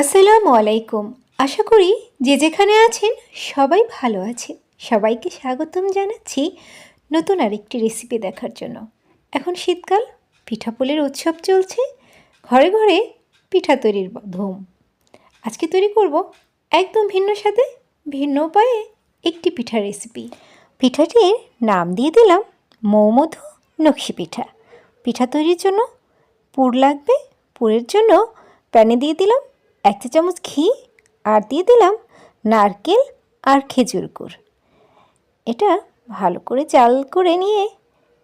আসসালামু আলাইকুম। আশা করি যে যেখানে আছেন সবাই ভালো আছেন। সবাইকে স্বাগতম জানাচ্ছি নতুন আরেকটি রেসিপি দেখার জন্য। এখন শীতকাল পিঠাপুলির উৎসব চলছে, ঘরে ঘরে পিঠা তৈরির ধুম। আজকে তৈরি করব একদম ভিন্ন সাথে ভিন্ন উপায়ে একটি পিঠা রেসিপি পিঠাটির নাম দিয়ে দিলাম মৌমধু নকশি পিঠা। পিঠা তৈরির জন্য পুর লাগবে, পুরের জন্য প্যানে দিয়ে দিলাম এক চা চামচ ঘি আর দিয়ে দিলাম নারকেল আর খেজুর গুড়। এটা ভালো করে চাল করে নিয়ে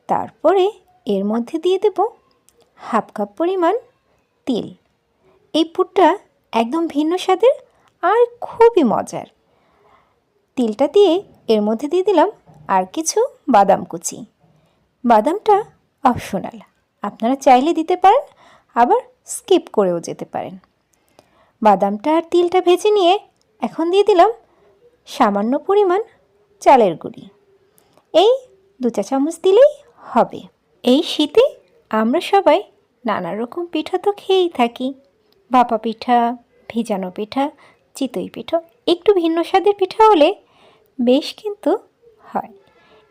তারপরে এর মধ্যে দিয়ে দেব হাফ কাপ পরিমাণ তিল। এই পুরটা একদম ভিন্ন স্বাদের আর খুবই মজার। তিলটা দিয়ে এর মধ্যে দিয়ে দিলাম আর কিছু বাদাম কুচি। বাদামটা অপশনাল। আপনারা চাইলে দিতে পারেন, আবার স্কিপ করেও যেতে পারেন। বাদামটা আর তিলটা ভেজে নিয়ে এখন দিয়ে দিলাম সামান্য পরিমাণ চালের গুঁড়ি। এই দু চা চামচ দিলেই হবে। এই শীতে আমরা সবাই নানা রকম পিঠা তো খেয়েই থাকি। ভাপা পিঠা, ভিজানো পিঠা, চিতই পিঠা, একটু ভিন্ন স্বাদের পিঠা হলে বেশ কিন্তু হয়।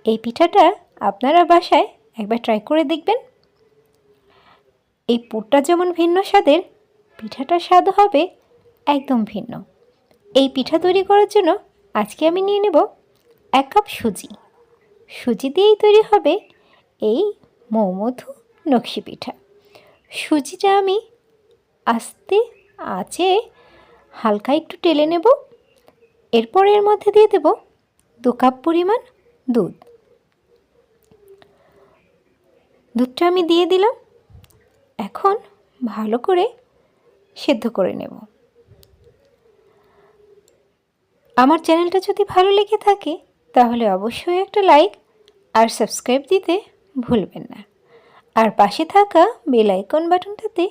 এই পিঠাটা আপনারা বাসায় একবার ট্রাই করে দেখবেন। এই পুরটা যেমন ভিন্ন স্বাদের, পিঠাটার স্বাদ হবে একদম ভিন্ন। এই পিঠা তৈরি করার জন্য আজকে আমি নিয়ে নেব এক কাপ সুজি। সুজি দিয়েই তৈরি হবে এই মৌমধু নকশি পিঠা। সুজিটা আমি আস্তে আঁচে হালকা একটু টেলে নেব। এরপর এর মধ্যে দিয়ে দেব দু কাপ পরিমাণ দুধ। দুধটা আমি দিয়ে দিলাম। এখন ভালো করে সেদ্ধ করে নেব। আমার চ্যানেলটা যদি ভালো লেগে থাকে, তাহলে অবশ্যই একটা লাইক আর সাবস্ক্রাইব দিতে ভুলবেন না। আর পাশে থাকা বেল আইকন বাটনটাতে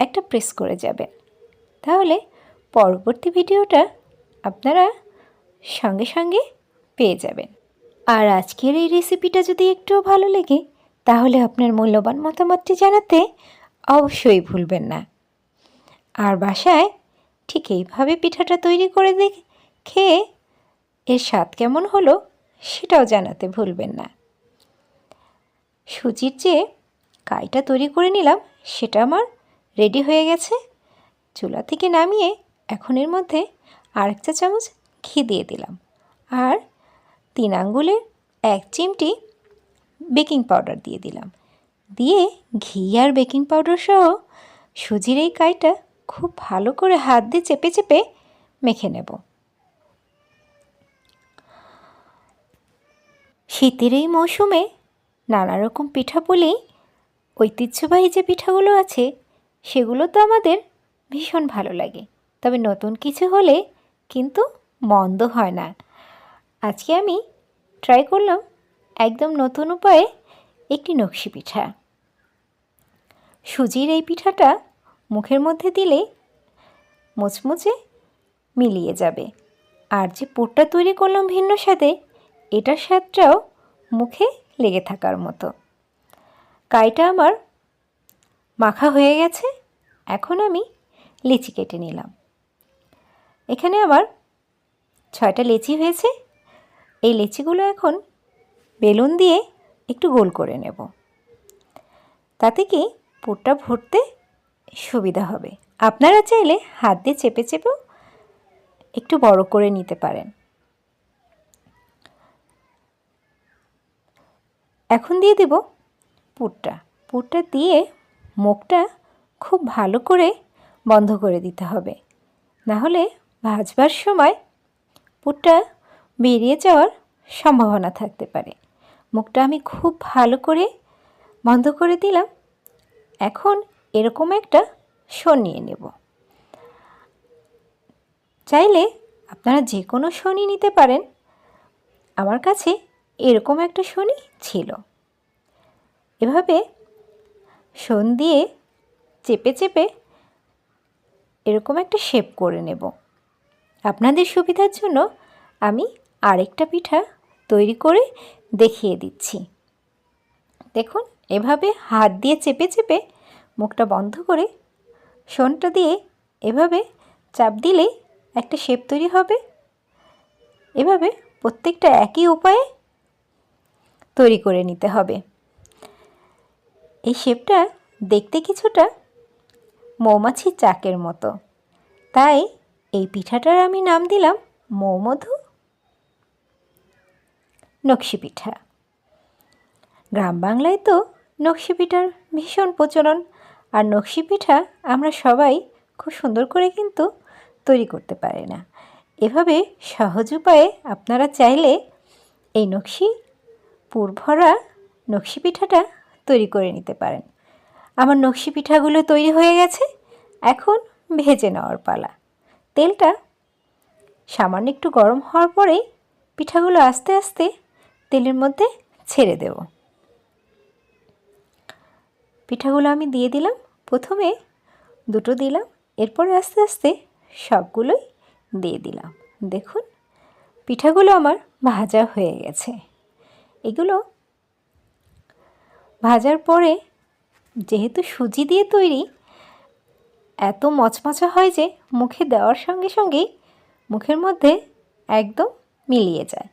একটা প্রেস করে যাবেন। তাহলে পরবর্তী ভিডিওটা আপনারা সঙ্গে সঙ্গে পেয়ে যাবেন। আর আজকের এই রেসিপিটা যদি একটুও ভালো লেগে, তাহলে আপনার মূল্যবান মতামতটি জানাতে অবশ্যই ভুলবেন না। আর বাসায় ঠিক এইভাবে পিঠাটা তৈরি করে দেখ খেয়ে এর স্বাদ কেমন হলো সেটাও জানাতে ভুলবেন না। সুজির যে কাইটা তৈরি করে নিলাম সেটা আমার রেডি হয়ে গেছে। চুলা থেকে নামিয়ে এখন এর মধ্যে আরেক চা চামচ ঘি দিয়ে দিলাম আর তিন আঙ্গুলের এক চিমটি বেকিং পাউডার দিয়ে দিলাম। দিয়ে ঘি আর বেকিং পাউডার সহ সুজির এই কাইটা খুব ভালো করে হাত দিয়ে চেপে চেপে মেখে নেব। শীতের এই মৌসুমে নানা রকম পিঠাপুলি, ঐতিহ্যবাহী যে পিঠাগুলো আছে, সেগুলো তো আমাদের ভীষণ ভালো লাগে। তবে নতুন কিছু হলে কিন্তু মন্দ হয় না। আজকে আমি ট্রাই করলাম একদম নতুন উপায়ে একটি নকশি পিঠা। সুজির এই পিঠাটা মুখের মধ্যে দিলে মুচমুচে মিলিয়ে যাবে। আর যে পুরটা তৈরি করলাম ভিন্ন স্বাদে এটার স্বাদটাও মুখে লেগে থাকার মতো। কাইটা আমার মাখা হয়ে গেছে, এখন আমি লিচি কেটে নিলাম। এখানে আমার ছয়টা লেচি হয়েছে, এই লেচিগুলো এখন বেলুন দিয়ে একটু গোল করে নেব। তাতে কি পুরটা ভরতে সুবিধা হবে? আপনারা চাইলে হাত দিয়ে চেপে চেপেও একটু বড় করে নিতে পারেন। এখন দিয়ে দেব পুরটা। পুরটা দিয়ে মুখটা খুব ভালো করে বন্ধ করে দিতে হবে। না হলে ভাজবার সময় পুরটা বেরিয়ে যাওয়ার সম্ভাবনা থাকতে পারে। মুখটা আমি খুব ভালো করে বন্ধ করে দিলাম। এখন এরকম একটা শো নিয়ে নেব। চাইলে আপনারা যে কোনো শনি নিতে পারেন। আমার কাছে এরকম একটা শনি ছিল। এভাবে শন দিয়ে চেপে চেপে এরকম একটা শেপ করে নেব। আপনাদের সুবিধার জন্য আমি আরেকটা পিঠা তৈরি করে দেখিয়ে দিচ্ছি। দেখুন, এভাবে হাত দিয়ে চেপে চেপে মুখটা বন্ধ করে শনটা দিয়ে এভাবে চাপ দিলে একটা শেপ তৈরি হবে। এভাবে প্রত্যেকটা একই উপায়ে তৈরি করে নিতে হবে। এই শেপটা দেখতে কিছুটা মৌমাছির চাকের মতো। তাই এই পিঠাটার আমি নাম দিলাম মৌমধু নকশি পিঠা। গ্রাম বাংলায় তো নকশি পিঠার ভীষণ প্রচলন আর নকশি পিঠা আমরা সবাই খুব সুন্দর করে কিন্তু তৈরি করতে পারি না। এভাবে সহজ উপায়ে আপনারা চাইলে এই নকশি পুরভরা নকশি পিঠাটা তৈরি করে নিতে পারেন। আমার নকশি পিঠাগুলো তৈরি হয়ে গেছে, এখন ভেজে নেওয়ার পালা। তেলটা সামান্য একটু গরম হওয়ার পরেই পিঠাগুলো আস্তে আস্তে তেলের মধ্যে ছেড়ে দেব। পিঠাগুলো আমি দিয়ে দিলাম। প্রথমে দুটো দিলাম, এরপরে আস্তে আস্তে সবগুলোই দিয়ে দিলাম। দেখুন, পিঠাগুলো আমার ভাজা হয়ে গেছে। এগুলো ভাজার পরে যেহেতু সুজি দিয়ে তৈরি, এত মচমচা হয় যে মুখে দেওয়ার সঙ্গে সঙ্গেই মুখের মধ্যে একদম মিলিয়ে যায়।